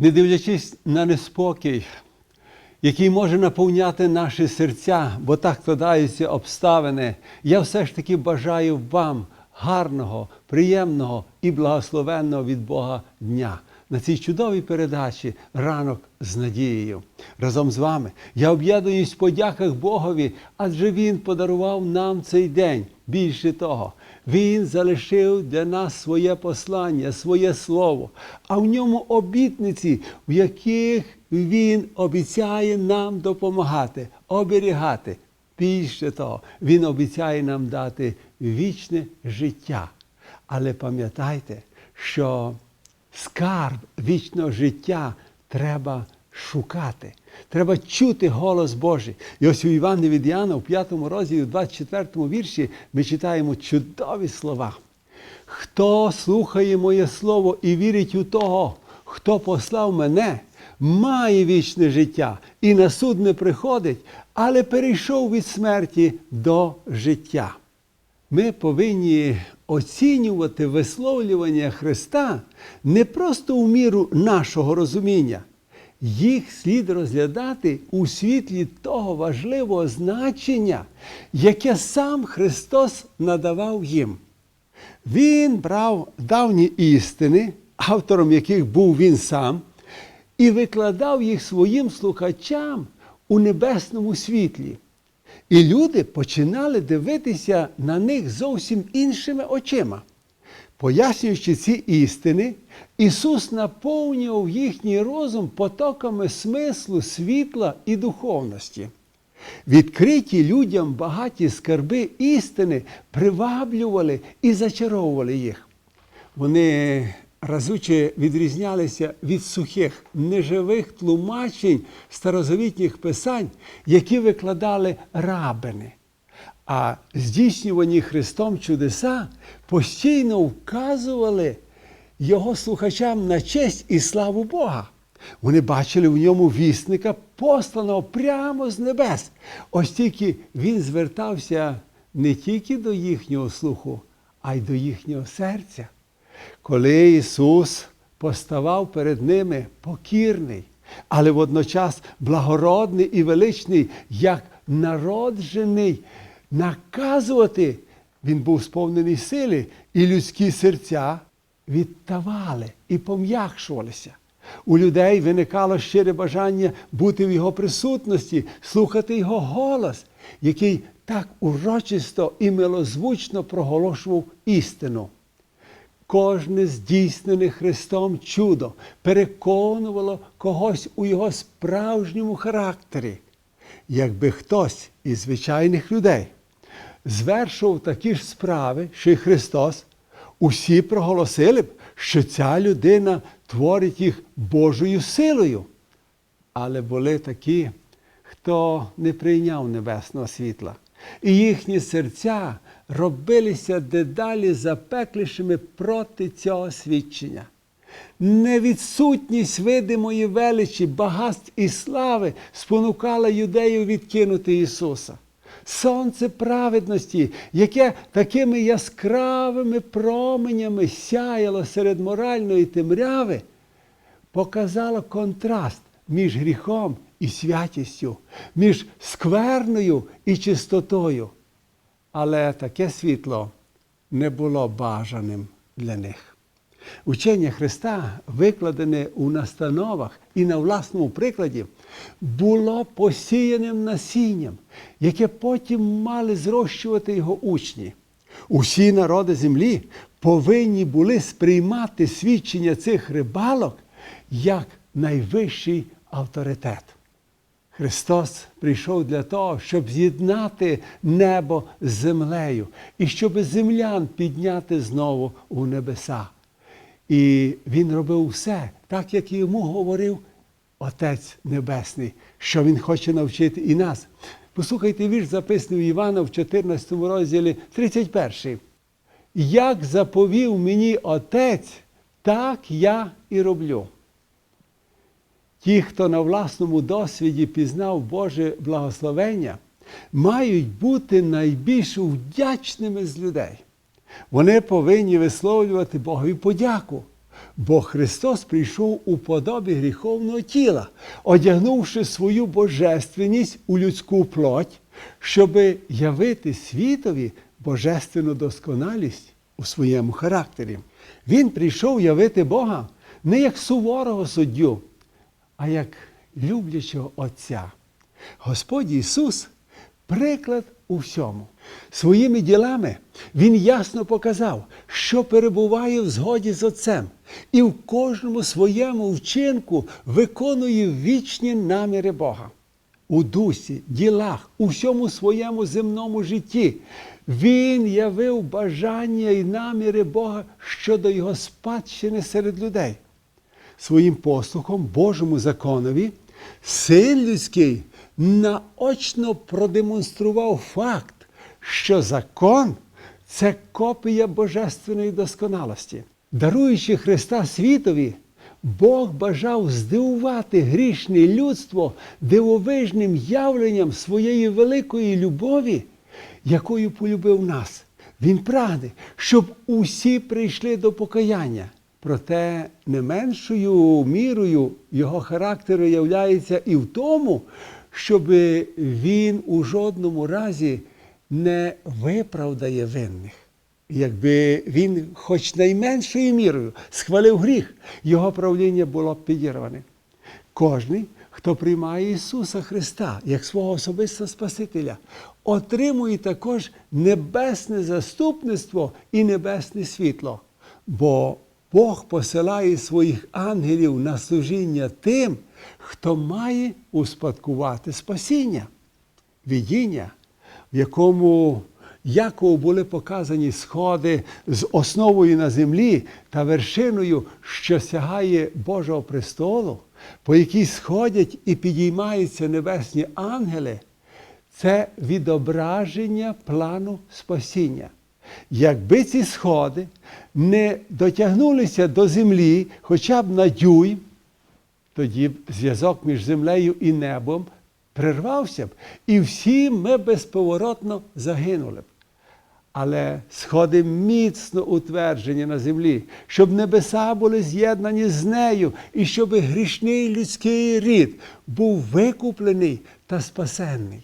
не дивлячись на неспокій, який може наповняти наші серця, бо так складаються обставини, я все ж таки бажаю вам гарного, приємного і благословенного від Бога дня. На цій чудовій передачі ранок з надією. Разом з вами я об'єднуюсь в подяках Богові, адже Він подарував нам цей день. Більше того, Він залишив для нас своє послання, своє слово, а в ньому обітниці, в яких Він обіцяє нам допомагати, оберігати. Більше того, Він обіцяє нам дати вічне життя. Але пам'ятайте, що скарб вічного життя треба шукати. Треба чути голос Божий. І ось у Івана від Іоанна в 5 розділі, в 24 вірші, ми читаємо чудові слова. Хто слухає моє слово і вірить у того, хто послав мене, має вічне життя і на суд не приходить, але перейшов від смерті до життя. Ми повинні оцінювати висловлювання Христа не просто у міру нашого розуміння. Їх слід розглядати у світлі того важливого значення, яке сам Христос надавав їм. Він брав давні істини, автором яких був він сам, і викладав їх своїм слухачам у небесному світлі. І люди починали дивитися на них зовсім іншими очима. Пояснюючи ці істини, Ісус наповнював їхній розум потоками смислу, світла і духовності. Відкриті людям багаті скарби істини приваблювали і зачаровували їх. Вони разуче відрізнялися від сухих, неживих тлумачень старозавітніх писань, які викладали рабини. А здійснювані Христом чудеса постійно вказували його слухачам на честь і славу Бога. Вони бачили в ньому вісника, посланого прямо з небес. Ось тільки він звертався не тільки до їхнього слуху, а й до їхнього серця. Коли Ісус поставав перед ними покірний, але водночас благородний і величний, як народжений, наказувати, він був сповнений сили, і людські серця відтавали і пом'якшувалися. У людей виникало щире бажання бути в його присутності, слухати його голос, який так урочисто і милозвучно проголошував істину. Кожне здійснене Христом чудо переконувало когось у його справжньому характері. Якби хтось із звичайних людей звершував такі ж справи, що й Христос, усі проголосили б, що ця людина творить їх Божою силою. Але були такі, хто не прийняв небесного світла, і їхні серця робилися дедалі запеклішими проти цього свідчення. Невідсутність видимої величі, багатств і слави спонукала юдеїв відкинути Ісуса. Сонце праведності, яке такими яскравими променями сяяло серед моральної темряви, показало контраст між гріхом і святістю, між скверною і чистотою. Але таке світло не було бажаним для них. Учення Христа, викладене у настановах і на власному прикладі, було посіяним насінням, яке потім мали зрощувати його учні. Усі народи землі повинні були сприймати свідчення цих рибалок як найвищий авторитет. Христос прийшов для того, щоб з'єднати небо з землею і щоб землян підняти знову у небеса. І Він робив все, так як йому говорив Отець Небесний, що Він хоче навчити і нас. Послухайте вірш, записаний у Івана в 14 розділі 31. Як заповів мені Отець, так я і роблю. Ті, хто на власному досвіді пізнав Боже благословення, мають бути найбільш вдячними з людей. Вони повинні висловлювати Богові подяку. Бо Христос прийшов у подобі гріховного тіла, одягнувши свою божественність у людську плоть, щоби явити світові божественну досконалість у своєму характері. Він прийшов явити Бога не як суворого суддю, а як люблячого Отця. Господь Ісус приклад у всьому. Своїми ділами Він ясно показав, що перебуває в згоді з Отцем, і в кожному своєму вчинку виконує вічні наміри Бога. У дусі, ділах, у всьому своєму земному житті Він явив бажання і наміри Бога щодо Його спадщини серед людей своїм послухом Божому законові, син людський наочно продемонстрував факт, що закон це копія божественної досконалості. Даруючи Христа світові, Бог бажав здивувати грішне людство дивовижним явленням своєї великої любові, якою полюбив нас. Він прагне, щоб усі прийшли до покаяння. Проте не меншою мірою його характеру являється і в тому, щоб він у жодному разі не виправдає винних. Якби він хоч найменшою мірою схвалив гріх, його правління було б підірване. Кожний, хто приймає Ісуса Христа як свого особистого Спасителя, отримує також небесне заступництво і небесне світло. Бо Бог посилає своїх ангелів на служіння тим, хто має успадкувати спасіння, видіння, в якому Якову були показані сходи з основою на землі та вершиною, що сягає Божого престолу, по якій сходять і підіймаються небесні ангели, це відображення плану спасіння. Якби ці сходи не дотягнулися до землі хоча б на дюйм, тоді зв'язок між землею і небом прервався б, і всі ми безповоротно загинули б. Але сходи міцно утверджені на землі, щоб небеса були з'єднані з нею, і щоб грішний людський рід був викуплений та спасенний.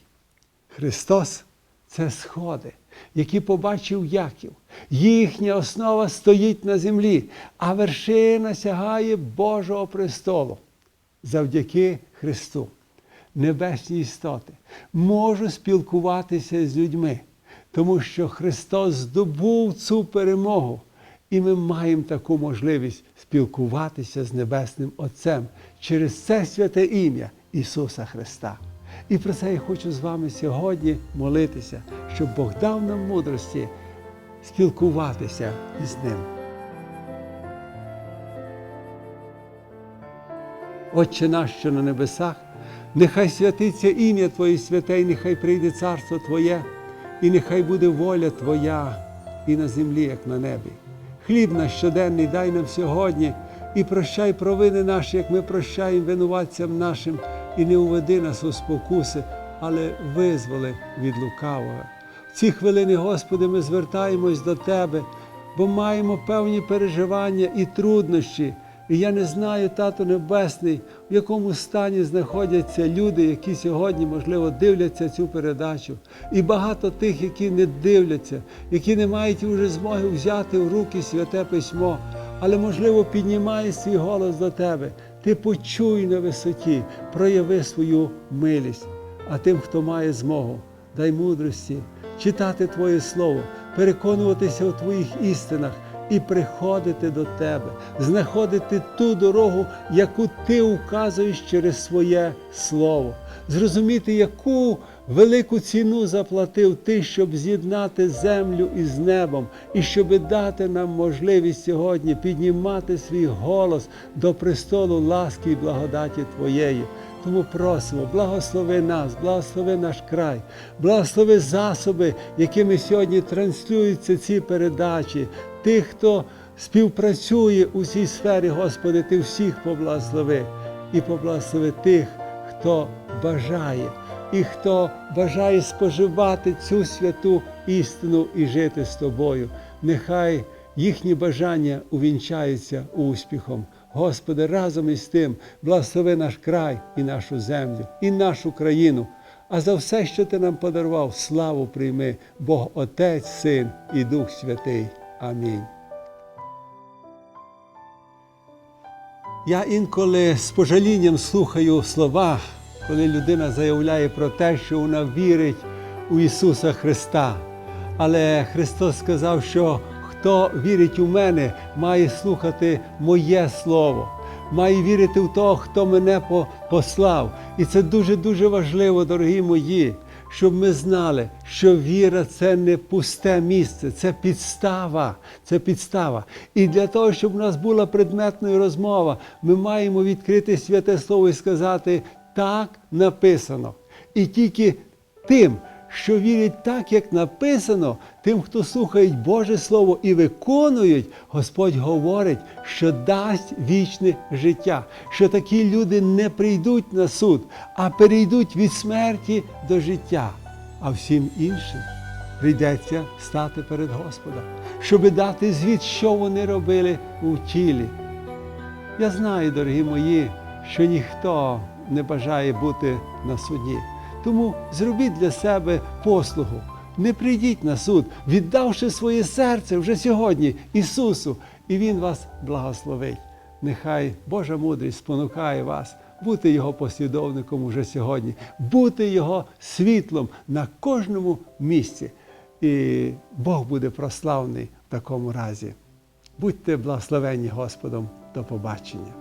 Христос це сходи, які побачив Яків. Їхня основа стоїть на землі, а вершина сягає Божого престолу. Завдяки Христу. Небесні істоти можуть спілкуватися з людьми, тому що Христос здобув цю перемогу, і ми маємо таку можливість спілкуватися з Небесним Отцем через це святе ім'я Ісуса Христа. І про це я хочу з вами сьогодні молитися, щоб Бог дав нам мудрості спілкуватися із Ним. Отче наш, що на небесах, нехай святиться ім'я Твоє святе, і нехай прийде царство Твоє, і нехай буде воля Твоя і на землі, як на небі. Хліб наш щоденний дай нам сьогодні і прощай провини наші, як ми прощаємо винуватцям нашим, і не уведи нас у спокуси, але визволи від лукавого. В ці хвилини, Господи, ми звертаємось до Тебе, бо маємо певні переживання і труднощі. І я не знаю, Тато Небесний, в якому стані знаходяться люди, які сьогодні, можливо, дивляться цю передачу. І багато тих, які не дивляться, які не мають вже змоги взяти в руки святе письмо, але, можливо, піднімає свій голос до тебе. Ти почуй на висоті, прояви свою милість. А тим, хто має змогу, дай мудрості, читати Твоє Слово, переконуватися у Твоїх істинах і приходити до Тебе, знаходити ту дорогу, яку Ти указуєш через своє Слово, зрозуміти, яку велику ціну заплатив Ти, щоб з'єднати землю із небом, і щоб дати нам можливість сьогодні піднімати свій голос до престолу ласки і благодаті Твоєї. Тому просимо, благослови нас, благослови наш край, благослови засоби, якими сьогодні транслюються ці передачі, тих, хто співпрацює у цій сфері, Господи, Ти всіх поблагослови і поблагослови тих, хто бажає і хто бажає споживати цю святу істину і жити з тобою. Нехай їхні бажання увінчаються успіхом. Господи, разом із тим, благослови наш край і нашу землю, і нашу країну. А за все, що ти нам подарував, славу прийми, Бог Отець, Син і Дух Святий. Амінь. Я інколи з пожалінням слухаю слова, коли людина заявляє про те, що вона вірить у Ісуса Христа. Але Христос сказав, що хто вірить у мене, має слухати моє Слово, має вірити в того, хто мене по- послав. І це дуже-дуже важливо, дорогі мої, щоб ми знали, що віра це не пусте місце, це підстава. Це підстава. І для того, щоб у нас була предметна розмова, ми маємо відкрити святе слово і сказати так написано. І тільки тим, що вірять так, як написано, тим, хто слухають Боже Слово і виконують, Господь говорить, що дасть вічне життя, що такі люди не прийдуть на суд, а перейдуть від смерті до життя. А всім іншим прийдеться стати перед Господом, щоби дати звіт, що вони робили у тілі. Я знаю, дорогі мої, що ніхто не бажає бути на суді. Тому зробіть для себе послугу. Не прийдіть на суд, віддавши своє серце вже сьогодні Ісусу, і Він вас благословить. Нехай Божа мудрість спонукає вас бути Його послідовником уже сьогодні, бути Його світлом на кожному місці. І Бог буде прославний в такому разі. Будьте благословені Господом. До побачення.